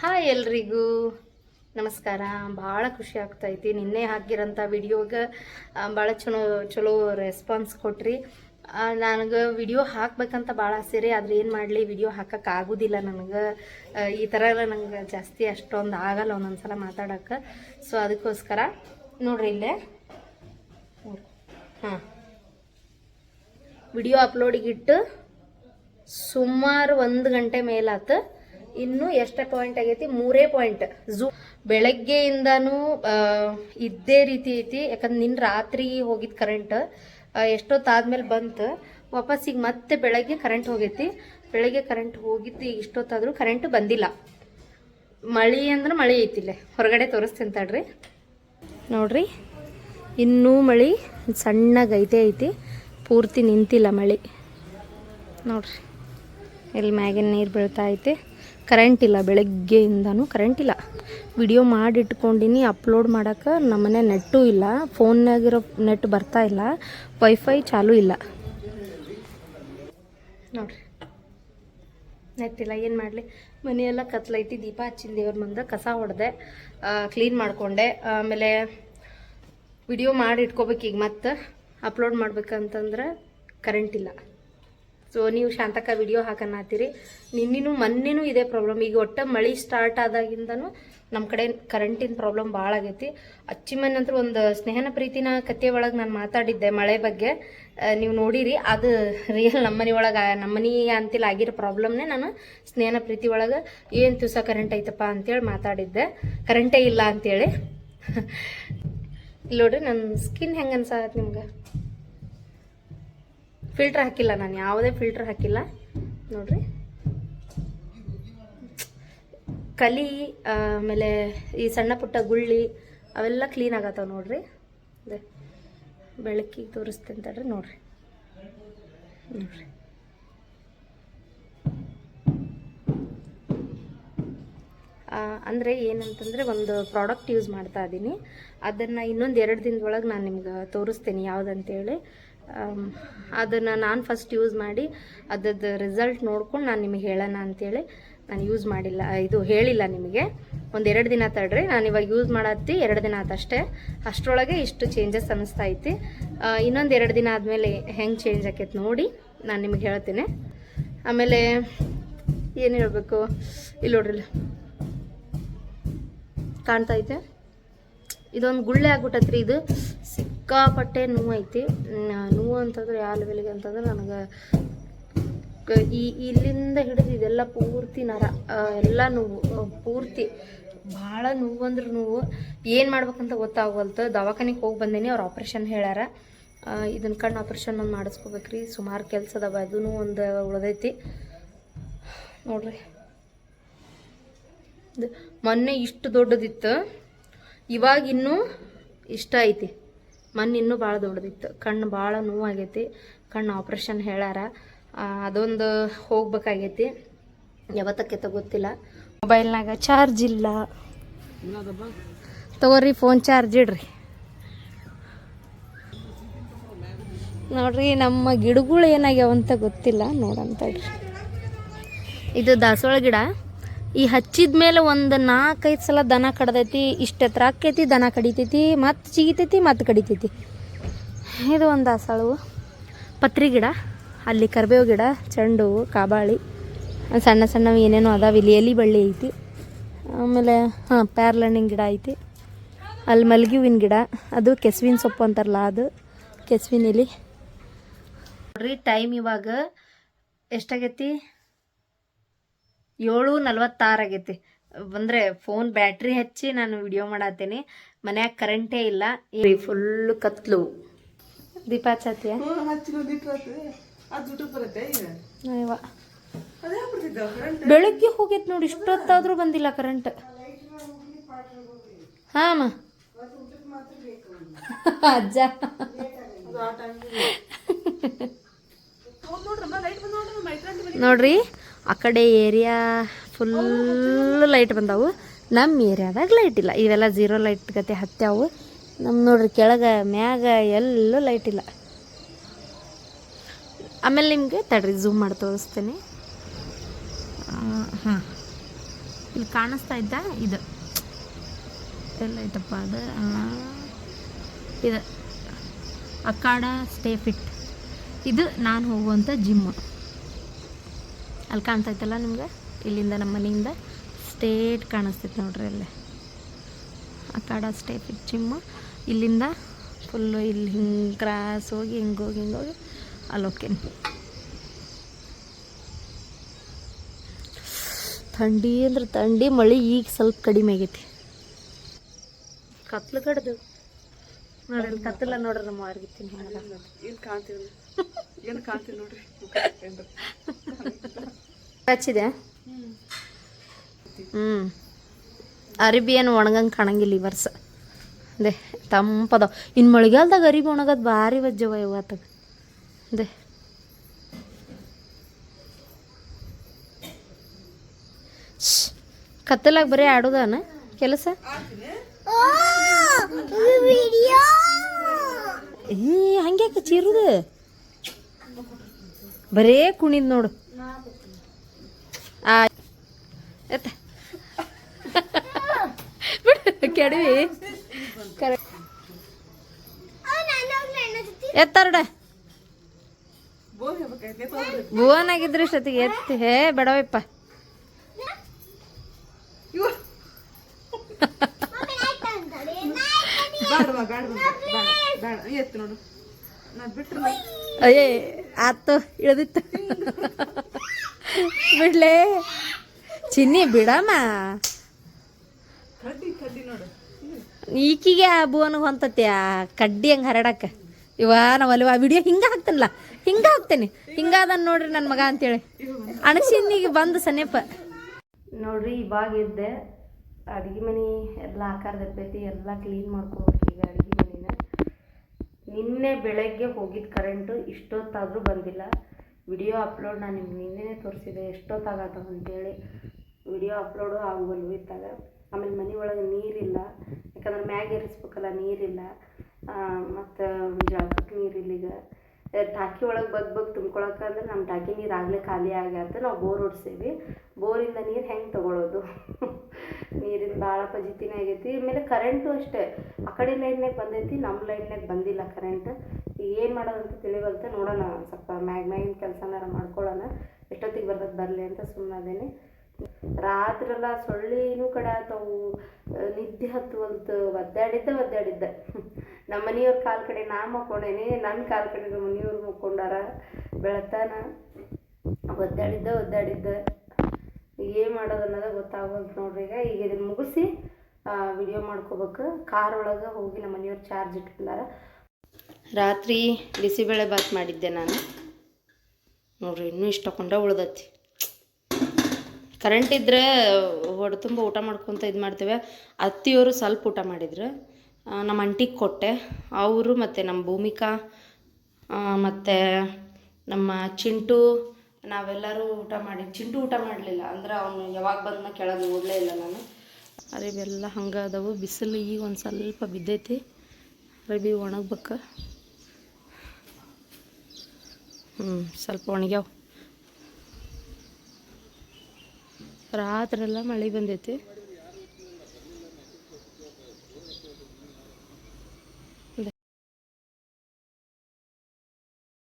Hi ಎಲ್ರಿಗೂ. ನಮಸ್ಕಾರ. ಭಾಳ ಖುಷಿ ಆಗ್ತೈತಿ. ನಿನ್ನೆ ಹಾಕಿರೋಂಥ ವಿಡಿಯೋಗೆ ಭಾಳ ಚಲೋ ಚಲೋ ರೆಸ್ಪಾನ್ಸ್ ಕೊಟ್ರಿ. ನನಗೆ ವಿಡಿಯೋ ಹಾಕ್ಬೇಕಂತ ಭಾಳ ಆಸೆ ರೀ. ಆದ್ರೆ ಏನು ಮಾಡಲಿ, ವಿಡಿಯೋ ಆಗೋದಿಲ್ಲ ನನಗೆ. ಈ ಥರ ಎಲ್ಲ ನಂಗೆ ಜಾಸ್ತಿ ಅಷ್ಟೊಂದು ಆಗಲ್ಲ ಒಂದೊಂದು ಸಲ ಮಾತಾಡೋಕ್ಕೆ ಸೊ ಅದಕ್ಕೋಸ್ಕರ ನೋಡ್ರಿ ಇಲ್ಲೇ. ಹಾಂ. ವಿಡಿಯೋ ಅಪ್ಲೋಡಿಗಿಟ್ಟು ಸುಮಾರು ಒಂದು ಗಂಟೆ ಮೇಲಾತು ಇನ್ನು ಎಷ್ಟ ಪಾಯಿಂಟ್ ಆಗೈತಿ? ಮೂರೇ ಪಾಯಿಂಟ್ ಝೂ ಬೆಳಗ್ಗೆಯಿಂದನೂ ಇದ್ದೇ ರೀತಿ ಐತಿ. ಯಾಕಂದ್ರೆ ನಿನ್ನ ರಾತ್ರಿ ಹೋಗಿದ್ದು ಕರೆಂಟ್ ಎಷ್ಟೊತ್ತಾದ್ಮೇಲೆ ಬಂತು, ವಾಪಸ್ ಈಗ ಮತ್ತೆ ಬೆಳಗ್ಗೆ ಕರೆಂಟ್ ಹೋಗೈತಿ. ಬೆಳಗ್ಗೆ ಕರೆಂಟ್ ಹೋಗಿತ್ತು ಈಗ ಇಷ್ಟೊತ್ತಾದರೂ ಕರೆಂಟ್ ಬಂದಿಲ್ಲ. ಮಳೆ ಅಂದ್ರೆ ಮಳೆ ಐತಿಲ್ಲೇ ಹೊರಗಡೆ ತೋರಿಸ್ತೀನಿ ತಡ್ರಿ ನೋಡ್ರಿ, ಇನ್ನೂ ಮಳೆ ಸಣ್ಣಗೈತೆ ಐತಿ. ಪೂರ್ತಿ ನಿಂತಿಲ್ಲ ಮಳೆ. ನೋಡ್ರಿ ಇಲ್ಲಿ ಮ್ಯಾಗಿನ ನೀರು ಬೀಳ್ತಾ ಐತೆ. ಕರೆಂಟ್ ಇಲ್ಲ, ಬೆಳಗ್ಗೆಯಿಂದನೂ ಕರೆಂಟ್ ಇಲ್ಲ. ವಿಡಿಯೋ ಮಾಡಿಟ್ಕೊಂಡಿನಿ ಅಪ್ಲೋಡ್ ಮಾಡೋಕೆ ನಮ್ಮನೆ ನೆಟ್ಟೂ ಇಲ್ಲ. ಫೋನ್ನಾಗಿರೋ ನೆಟ್ ಬರ್ತಾ ಇಲ್ಲ. ವೈಫೈ ಚಾಲೂ ಇಲ್ಲ. ನೋಡ್ರಿ. ನೆಟ್ಟಿಲ್ಲ ಏನು ಮಾಡಲಿ? ಮನೆಯೆಲ್ಲ ಕತ್ಲೈತಿ, ದೀಪ ಹಚ್ಚಿನ ದೇವ್ರ ಮುಂದೆ, ಕಸ ಹೊಡೆದೆ ಕ್ಲೀನ್ ಮಾಡಿಕೊಂಡೆ. ಆಮೇಲೆ ವಿಡಿಯೋ ಮಾಡಿ ಇಟ್ಕೋಬೇಕು ಈಗ ಮತ್ತೆ ಅಪ್ಲೋಡ್ ಮಾಡ್ಬೇಕಂತಂದ್ರೆ ಕರೆಂಟ್ ಇಲ್ಲ. ಸೊ ನೀವು ಶಾಂತಕ ವಿಡಿಯೋ ಹಾಕನ್ನತ್ತೀರಿ ನಿನ್ನಿನೂ ಮೊನ್ನೆನೂ ಇದೇ ಪ್ರಾಬ್ಲಮ್ ಈಗ ಒಟ್ಟು ಮಳೆ ಸ್ಟಾರ್ಟ್ ಆದಾಗಿಂದನು ನಮ್ಮ ಕಡೆ ಕರೆಂಟಿನ ಪ್ರಾಬ್ಲಮ್ ಭಾಳ ಆಗೈತಿ. ಅಚ್ಚಿ ಮನೆ ನಂತರ ಒಂದು ಸ್ನೇಹನ ಪ್ರೀತಿನ ಕತೆ ಒಳಗೆ ನಾನು ಮಾತಾಡಿದ್ದೆ ಮಳೆ ಬಗ್ಗೆ. ನೀವು ನೋಡಿರಿ, ಅದು ರಿಯಲ್ ನಮ್ಮನೆ ಒಳಗೆ, ನಮ್ಮನೆ ಅಂತಿಲ್ಲ ಆಗಿರೋ ಪ್ರಾಬ್ಲಮ್ನೇ ನಾನು ಸ್ನೇಹನ ಪ್ರೀತಿ ಒಳಗೆ ಏನು ದಿವಸ ಕರೆಂಟ್ ಐತಪ್ಪ ಅಂತೇಳಿ ಮಾತಾಡಿದ್ದೆ. ಕರೆಂಟೇ ಇಲ್ಲ ಅಂತೇಳಿ. ಇಲ್ಲ ನೋಡ್ರಿ ನನ್ನ ಸ್ಕಿನ್ ಹೆಂಗೆ ಅನ್ಸಾಗತ್ತೆ ನಿಮ್ಗೆ? ಫಿಲ್ಟರ್ ಹಾಕಿಲ್ಲ ನಾನು, ಯಾವುದೇ ಫಿಲ್ಟರ್ ಹಾಕಿಲ್ಲ. ನೋಡ್ರಿ. ಕಲಿ, ಆಮೇಲೆ ಈ ಸಣ್ಣ ಪುಟ್ಟ ಗುಳ್ಳಿ, ಅವೆಲ್ಲ ಕ್ಲೀನ್ ಆಗತ್ತವ ನೋಡ್ರಿ. ಅದೇ, ಬೆಳಕಿಗೆ ತೋರಿಸ್ತೇನೆ ತಡ್ರಿ, ನೋಡ್ರಿ. ನೋಡ್ರಿ. ಅಂದರೆ ಏನಂತಂದರೆ ಒಂದು ಪ್ರಾಡಕ್ಟ್ ಯೂಸ್ ಮಾಡ್ತಾ ಇದ್ದೀನಿ ಅದನ್ನು ಇನ್ನೊಂದು ಎರಡು ದಿನದೊಳಗೆ ನಾನು ನಿಮ್ಗೆ ತೋರಿಸ್ತೀನಿ ಯಾವುದಂತೇಳಿ. ಅದನ್ನು ನಾನು ಫಸ್ಟ್ ಯೂಸ್ ಮಾಡಿ ಅದರದ್ದು ರಿಸಲ್ಟ್ ನೋಡ್ಕೊಂಡು ನಾನು ನಿಮಗೆ ಹೇಳೋಣ ಅಂತೇಳಿ ನಾನು ಯೂಸ್ ಮಾಡಿಲ್ಲ, ಇದು ಹೇಳಿಲ್ಲ ನಿಮಗೆ. ಒಂದು ಎರಡು ದಿನ ತಡ್ರಿ, ನಾನು ಇವಾಗ ಯೂಸ್ ಮಾಡತ್ತಿ ಎರಡು ದಿನ ಆತಷ್ಟೇ ಅಷ್ಟರೊಳಗೆ ಇಷ್ಟು ಚೇಂಜಸ್ ಅನ್ನಿಸ್ತಾ ಐತಿ. ಇನ್ನೊಂದು ಎರಡು ದಿನ ಆದಮೇಲೆ ಹೆಂಗೆ ಚೇಂಜ್ ಆಕೈತೆ ನೋಡಿ ನಾನು ನಿಮಗೆ ಹೇಳ್ತೀನಿ. ಆಮೇಲೆ ಏನು ಹೇಳಬೇಕು? ಇಲ್ಲಿ ನೋಡ್ರಿ ಕಾಣ್ತಾ ಐತೆ? ಇದೊಂದು ಗುಳ್ಳೆ ಆಗ್ಬಿಟ್ಟತ್ರಿ ಇದು. ಸಿಕ್ಕಾಪಟ್ಟೆ ನೋವು ಐತಿ. ನೋವು ಅಂತಂದ್ರೆ ಯಾವ ಲೆವೆಲ್ಗೆ ಅಂತಂದ್ರೆ ನನಗೆ ಈ, ಇಲ್ಲಿಂದ ಹಿಡಿದು ಇದೆಲ್ಲ ಪೂರ್ತಿ ನರ ಎಲ್ಲ ನೋವು ಪೂರ್ತಿ ಭಾಳ ನೋವು ಅಂದ್ರೆ ನೋವು. ಏನು ಮಾಡ್ಬೇಕಂತ ಗೊತ್ತಾಗವಲ್ತು ದವಾಖಾನಿಗೆ ಹೋಗಿ ಬಂದೇನಿ, ಅವ್ರು ಆಪ್ರೇಷನ್ ಹೇಳ್ಯಾರ. ಇದನ್ನ ಕಣ್ಣು ಆಪ್ರೇಷನ್ ಒಂದು ಮಾಡಿಸ್ಕೋಬೇಕ್ರಿ. ಸುಮಾರು ಕೆಲಸ ಅದಾವ ಅದೂ ಒಂದು ಉಳ್ದೈತಿ. ನೋಡ್ರಿ. ಮೊನ್ನೆ ಇಷ್ಟು ದೊಡ್ಡದಿತ್ತು. ಇವಾಗ ಇನ್ನೂ ಇಷ್ಟ ಐತಿ. ಮೊನ್ನೆ ಇನ್ನೂ ಭಾಳ ದೊಡ್ಡದಿತ್ತು. ಕಣ್ಣು ಭಾಳ ನೋವಾಗೈತಿ. ಕಣ್ಣು ಆಪ್ರೇಷನ್ ಹೇಳಾರ ಅದೊಂದು ಹೋಗ್ಬೇಕಾಗೈತಿ. ಯಾವತ್ತಕ್ಕೆ ಗೊತ್ತಿಲ್ಲ. ಮೊಬೈಲ್ನಾಗ ಚಾರ್ಜ್ ಇಲ್ಲ. ತಗೋರಿ ಫೋನ್ ಚಾರ್ಜ್ ಇಡ್ರಿ. ನೋಡ್ರಿ, ನಮ್ಮ ಗಿಡಗಳು ಏನಾಗ್ಯಾವಂತ ಗೊತ್ತಿಲ್ಲ. ನೋಡಂತ ಇದು ದಾಸವಾಳ ಗಿಡ. ಈ ಹಚ್ಚಿದ ಮೇಲೆ ಒಂದು ನಾಲ್ಕೈದು ಸಲ ದನ ಕಡ್ದೈತಿ, ಇಷ್ಟು ಎತ್ತರ ಆಕೈತಿ ದನ ಕಡಿತೈತಿ, ಮತ್ತು ಚಿಗಿತೈತಿ, ಮತ್ತು ಕಡಿತೈತಿ ಇದು ಒಂದು ದಾಸಳು. ಪತ್ರಿ ಗಿಡ, ಅಲ್ಲಿ ಕರ್ಬೇವು ಗಿಡ, ಚೆಂಡು ಕಾಬಾಳಿ, ಸಣ್ಣ ಸಣ್ಣ ಏನೇನೋ ಅದಾವ, ಇಲ್ಲಿ ಎಲಿ ಬಳ್ಳಿ ಐತಿ, ಆಮೇಲೆ, ಹಾಂ ಪ್ಯಾರ್ಲಣ್ಣಿನ ಗಿಡ ಐತಿ, ಅಲ್ಲಿ ಮಲ್ಗಿ ಹೂವಿನ ಗಿಡ, ಅದು ಕೆಸ್ವಿನ ಸೊಪ್ಪು ಅಂತಾರಲ್ಲ ಅದು, ಕೆಸ್ವಿನ ಇಲಿ ನೋಡ್ರಿ ಟೈಮ್ ಇವಾಗ ಎಷ್ಟಾಗೈತಿ ಏಳು ನಲ್ವತ್ತಾರು ಆಗೈತಿ. ಅಂದರೆ ಫೋನ್ ಬ್ಯಾಟ್ರಿ ಹಚ್ಚಿ ನಾನು ವಿಡಿಯೋ ಮಾಡತ್ತೀನಿ ಮನ್ಯಾಗ ಕರೆಂಟೇ ಇಲ್ಲ. ಫುಲ್ ಕತ್ಲು. ದೀಪ ಹಚ್ಚತ್ತೀಯ. ಬೆಳಗ್ಗೆ ಹೋಗೈತೆ ನೋಡಿ ಇಷ್ಟೊತ್ತಾದ್ರೂ ಬಂದಿಲ್ಲ ಕರೆಂಟ್ ಹಾಂ ಅಜ್ಜ. ನೋಡ್ರಿ. ಆ ಕಡೆ ಏರಿಯಾ ಫುಲ್ ಲೈಟ್ ಬಂದವು. ನಮ್ಮ ಏರಿಯಾದಾಗ ಲೈಟ್ ಇಲ್ಲ. ಇವೆಲ್ಲ ಜೀರೋ ಲೈಟ್ ಗತೆ ಹತ್ಯಾವು. ನಮ್ಮ ನೋಡ್ರಿ ಕೆಳಗೆ, ಮ್ಯಾಗ ಎಲ್ಲೂ ಲೈಟ್ ಇಲ್ಲ. ಆಮೇಲೆ ನಿಮಗೆ ತಡ್ರಿ ಝೂಮ್ ಮಾಡಿ ತೋರಿಸ್ತೇನೆ. ಹಾಂ. ಇಲ್ಲಿ ಕಾಣಿಸ್ತಾ ಇದ್ದ? ಇದು. ಎಲ್ಲ ಐತಪ್ಪ ಅದು? ಇದು. ಅಕಾಡ ಸ್ಟೇ ಫಿಟ್ ಇದು ನಾನು ಹೋಗುವಂಥ ಜಿಮ್ಮು ಅಲ್ಲಿ ಕಾಣ್ತೈತಲ್ಲ ನಿಮ್ಗೆ? ಇಲ್ಲಿಂದ ನಮ್ಮ ಮನೆಯಿಂದ ಸ್ಟೇಟ್ ಕಾಣಿಸ್ತೈತೆ ನೋಡ್ರಿ ಅಲ್ಲಿ. ಆ ಸ್ಟೇ ಸ್ಟೇಪ್ ಜಿಮ್ಮು. ಇಲ್ಲಿಂದ ಫುಲ್ಲು ಇಲ್ಲಿ ಹಿಂಗೆ ಕ್ರಾಸ್ ಹೋಗಿ ಹಿಂಗೆ ಹೋಗಿ ಹಿಂಗೆ ಹೋಗಿ ಅಲ್ಲಿ ಹೋಗ್ತೀನಿ. ಥಂಡಿ ಅಂದ್ರೆ ಥಂಡಿ ಮಳೆ ಈಗ ಸ್ವಲ್ಪ ಕಡಿಮೆ ಆಗೈತಿ. ಕತ್ಲು ಕಡ್ದು ನೋಡ್ರಿ ಕತ್ತಲ ನೋಡ್ರಿ ನಮ್ಮ ಅವ್ರಿಗೆ ಇಲ್ಲಿ ಕಾಣ್ತೀವಿ. ಏನು ಕಾಣ್ತೀನಿ ನೋಡ್ರಿ. ಹಚ್ಚಿದೆ. ಹ್ಞೂ ಅರಿಬಿ ಏನು ಒಣಗಂಗೆ ಕಾಣಂಗಿಲ್ಲ ಈ ವರ್ಷ. ಅದೇ ತಂಪದವ ಇನ್ನು ಮಳೆಗಾಲದಾಗ ಅರಿಬಿ ಒಣಗೋದು ಭಾರಿ ವಜ್ಜವ ಇವತ್ತಾಗ ದೇ. ಕತ್ತಲಾಗ ಬರೀ ಆಡೋದಾನ ಕೆಲಸ? ಹಂಗ್ಯಾಕೆ ಚೀರುದು? ಬರೇ ಕುಣಿದ್ ನೋಡು. ಆ ಕೆಡವಿ. ಎತ್ತಾರಡ ಡೋವನಾಗಿದ್ರಿ ಸತಿಗೆ ಎತ್ತ. ಹೇ ಬೇಡವಪ್ಪ ಬಿಟ್ರೆ ಅಯ್ಯೇ ಆತು ಇಳ್ದಿತ್ತು. ಬಿಡ್ಲೇ ಚಿನ್ನಿ ಬಿಡಮ್ಮ. ಕಡ್ಡಿ ಕಡ್ಡಿ ನೋಡು. ಈಕಿಗೆ ಆ ಭುವನಿಗೆ ಹೊಂತತಿ ಆ ಕಡ್ಡಿ ಹಂಗೆ ಹರಡಕ್ಕ ಇವ ನಾವು ಅಲ್ಲಿ ಆ ವಿಡಿಯೋ ಹಿಂಗ ಹಾಕ್ತೇನಲ್ಲ? ಹಿಂಗ ಹಾಕ್ತೇನೆ. ಹಿಂಗಾದನ್ ನೋಡ್ರಿ ನನ್ನ ಮಗ ಅಂತೇಳಿ. ಅಣಸಿನಿಗೆ ಬಂದು ಸನೇಪ ನೋಡ್ರಿ ಇವಾಗ ಇದ್ದೆ ಅಡುಗೆ ಮನೆ ಎಲ್ಲ ಇರ್ತೈತಿ ಎಲ್ಲ ಕ್ಲೀನ್ ಮಾಡ್ಕೋಬೇಕು ಈಗ ಅಡುಗೆ. ನಿನ್ನೆ ಬೆಳಗ್ಗೆ ಹೋಗಿದ್ದ ಕರೆಂಟು ಇಷ್ಟೊತ್ತಾದರೂ ಬಂದಿಲ್ಲ. ವಿಡಿಯೋ ಅಪ್ಲೋಡ್ ನಾನು ನಿಮ್ಗೆ ನಿನ್ನೆ ತೋರಿಸಿದೆ ಎಷ್ಟೊತ್ತಾಗತ್ತ ಅಂತೇಳಿ. ವಿಡಿಯೋ ಅಪ್ಲೋಡು ಆಗುವಲ್ವು ಇತ್ತಾಗ ಆಮೇಲೆ ಮನೆ ಒಳಗೆ ನೀರಿಲ್ಲ. ಯಾಕಂದ್ರೆ ಮ್ಯಾಗೆ ಏರಿಸ್ಬೇಕಲ್ಲ, ನೀರಿಲ್ಲ. ಮತ್ತು ಜಳಕಕ್ಕೆ ನೀರಿಲ್ಲ ಈಗ. ಟಾಕಿ ಒಳಗೆ ಬಗ್ ಬಗ್ ತುಂಬ್ಕೊಳಕ್ಕೆ ನಮ್ಮ ಟಾಕಿ ನೀರು ಆಗಲೇ ಖಾಲಿ ಆಗ್ಯಾತ ನಾವು ಬೋರ್ ಹೊಡ್ಸೇವಿ. ಬೋರಿಂದ ನೀರು ಹೆಂಗೆ ತಗೊಳ್ಳೋದು ಭಾಳ ಪಜಿತಿನೇ ಆಗೈತಿ. ಆಮೇಲೆ ಕರೆಂಟು ಅಷ್ಟೇ. ಆ ಕಡೆ ಲೈನ್ನಾಗ ಬಂದೈತಿ ನಮ್ಮ ಲೈನ್ನಾಗ ಬಂದಿಲ್ಲ ಕರೆಂಟ್ ಏನು ಮಾಡೋದಂತ ತಿಳಿವಲ್ತ, ನೋಡೋಣ ಸ್ವಲ್ಪ ಮ್ಯಾಗ ಮ್ಯಾಗಿನ ಕೆಲಸನಾರ ಮಾಡ್ಕೊಳ್ಳೋಣ ಎಷ್ಟೊತ್ತಿಗೆ ಬರ್ತದೆ ಬರಲಿ ಅಂತ ಸುಮ್ಮನದೇನೆ ರಾತ್ರೆಲ್ಲ ಸೊಳ್ಳಿನೂ ಕಡೆ ಆತವು. ನಿದ್ದೆ ಹತ್ತುವಂತ ಒದ್ದಾಡಿದ್ದ ಒದ್ದಾಡಿದ್ದ. ನಮ್ಮ ಮನೆಯವ್ರ ಕಾಲ್ ಕಡೆ ನಾ ಮಕ್ಕೊಂಡೇನಿ ನನ್ನ ಕಾಲ್ ಕಡೆ ನಮ್ಮ ಮನೆಯವ್ರು ಮಕ್ಕೊಂಡಾರ. ಬೆಳತಾನ. ಒದ್ದಾಡಿದ್ದ ಒದ್ದಾಡಿದ್ದ. ಏನು ಮಾಡೋದು ಅನ್ನೋದೇ ಗೊತ್ತಾಗೋದು ನೋಡ್ರಿ. ಈಗ ಈಗ ಇದನ್ನು ಮುಗಿಸಿ ವಿಡಿಯೋ ಮಾಡ್ಕೋಬೇಕು. ಕಾರ್ ಒಳಗೆ ಹೋಗಿ ನಮ್ಮ ಮನೆಯವ್ರು ಚಾರ್ಜ್ ಇಟ್ಕೊಂಡಾರ. ರಾತ್ರಿ ಬಿಸಿಬೇಳೆ ಬಾತ್ ಮಾಡಿದ್ದೆ ನಾನು. ನೋಡ್ರಿ, ಇನ್ನೂ ಇಷ್ಟಕೊಂಡ ಉಳ್ದತಿ. ಕರೆಂಟ್ ಇದ್ದರೆ ಹೊಡೆ ತುಂಬ ಊಟ ಮಾಡ್ಕೊತ ಇದು ಮಾಡ್ತೇವೆ. ಅತ್ತಿಯವರು ಸ್ವಲ್ಪ ಊಟ ಮಾಡಿದ್ರು. ನಮ್ಮ ಅಂಟಿಗೆ ಕೊಟ್ಟೆ. ಅವರು ಮತ್ತು ನಮ್ಮ ಭೂಮಿಕಾ ಮತ್ತು ನಮ್ಮ ಚಿಂಟು ನಾವೆಲ್ಲರೂ ಊಟ ಮಾಡಿ, ಚಿಂಟು ಊಟ ಮಾಡಲಿಲ್ಲ. ಅಂದ್ರೆ ಅವನು ಯಾವಾಗ ಬಂದ ಕೆಳಗೆ ನೋಡಲೇ ಇಲ್ಲ ನಾನು. ಅರಿವಿ ಎಲ್ಲ ಹಂಗೆ ಅದಾವು. ಬಿಸಿಲು ಈಗ ಒಂದು ಸ್ವಲ್ಪ ಬಿದ್ದೈತಿ. ಅರಿಬಿ ಒಣಗ್ಬೇಕು. ಹ್ಞೂ ಸ್ವಲ್ಪ ಒಣಗ್ಯಾವ. ರಾತ್ರೆಲ್ಲ ಮಳೆ ಬಂದೈತಿ.